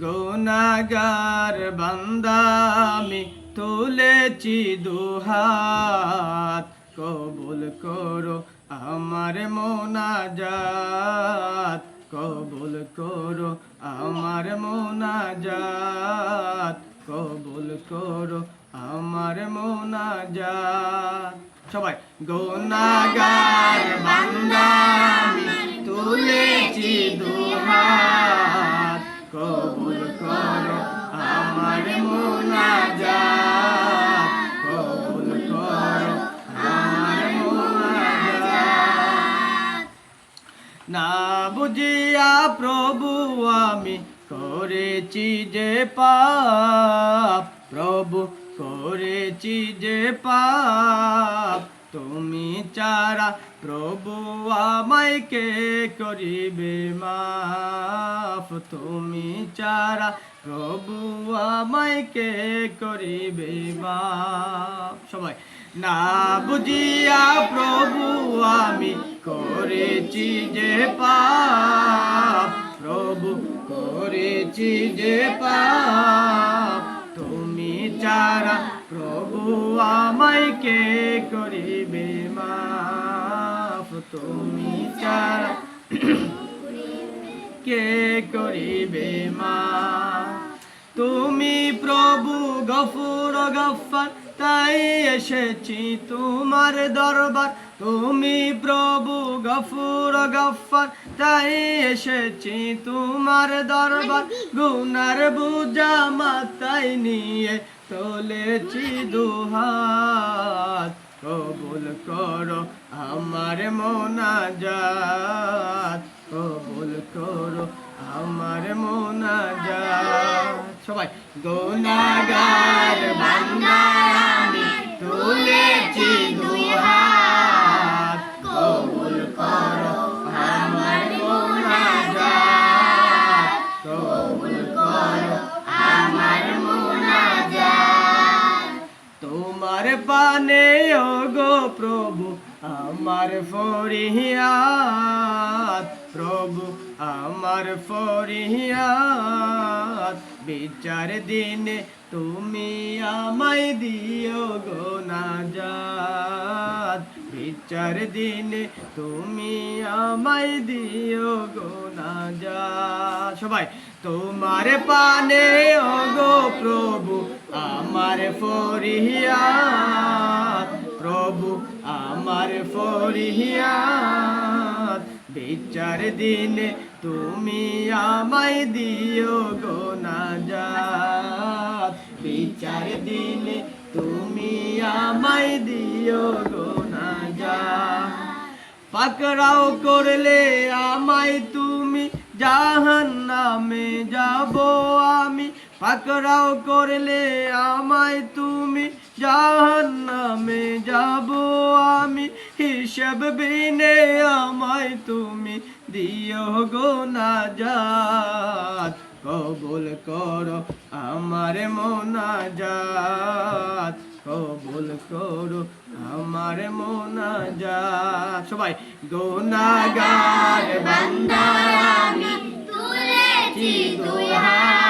গুনাগার বান্দামি তুলেছি দুহাত কবুল করো আমার মোনাজাত কবুল করো আমার মোনাজাত কবুল করো আমার মোনাজাত সবাই, গুনাগার বান্দামি তুলেছি দুহাত, কবুল করো আমার মোনাজাত, কবুল করো আমার মোনাজাত। না বুঝিয়া প্রভু, আমি করেছি যে পাপ, প্রভু করেছি যে পাপ, তুমি চারা প্রভু আমায় কে করিবে মাফ? তুমি চারা প্রভু আমায় কে করিবে মাফ? সবাই, না বুঝিয়া প্রভু আমি করেছি যে পাপ, প্রভু করেছি যে পাপ। চারা প্রভু আমায় কে করিবে মাফ? তুমি চারা কে করিবে মা তুমি প্রভু গফুর গফার, তাই এসেছি তোমার দরবার। তুমি প্রভু গফুর গফার, তাই এসেছি তোমার দরবার। গুনার বুঝা মাথায় নিয়ে তোলেছি দুহাত কবুল করো আমার মোনাজাত, কবুল করো আমার মোনাজাত। সবাই গোনাগার বান্দা আমি তুলেছি দুহাত কবুল করো আমার মোনাজাত, কবুল আমার ফরিয়াদ, প্রভু আমার ফরিয়াদ, বিচার দিনে তুমি আমায় দিও গো নাজাত বিচার দিনে তুমি আমায় দিও গো নাজাত সবাই, তোমার পানে গো প্রভু, আমার ফরিয়াদ, প্রভু আমার ফরিয়াদ, বিচার দিনে তুমি আমায় দিও গো নাজাত বিচার দিনে তুমি আমায় দিও গো নাজাত পাকড়াও করলে আমায় তুমি জাহান নামে যাব আমি। পাকড়াও করলে আমায় তুমি জাহান হিসাব বিনে আমায় তুমি দিও গো নাজাত। কবুল করো আমার মোনাজাত। কবুল করো আমার মোনাজাত। সবাই গোনাগার বান্দা, আমি তুলেছি দুহাত।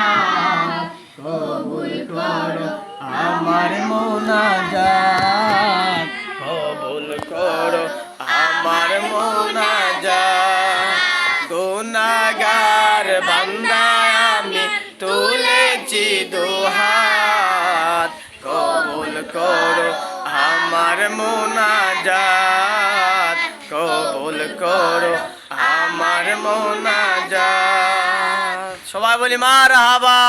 আমার মোনাজাত গুনাগার বান্দা আমি তুলেছি দুহাত। কবুল করো আমার মোনাজাত। কবুল করো আমার মোনাজাত। সবাই বলি মার হাবা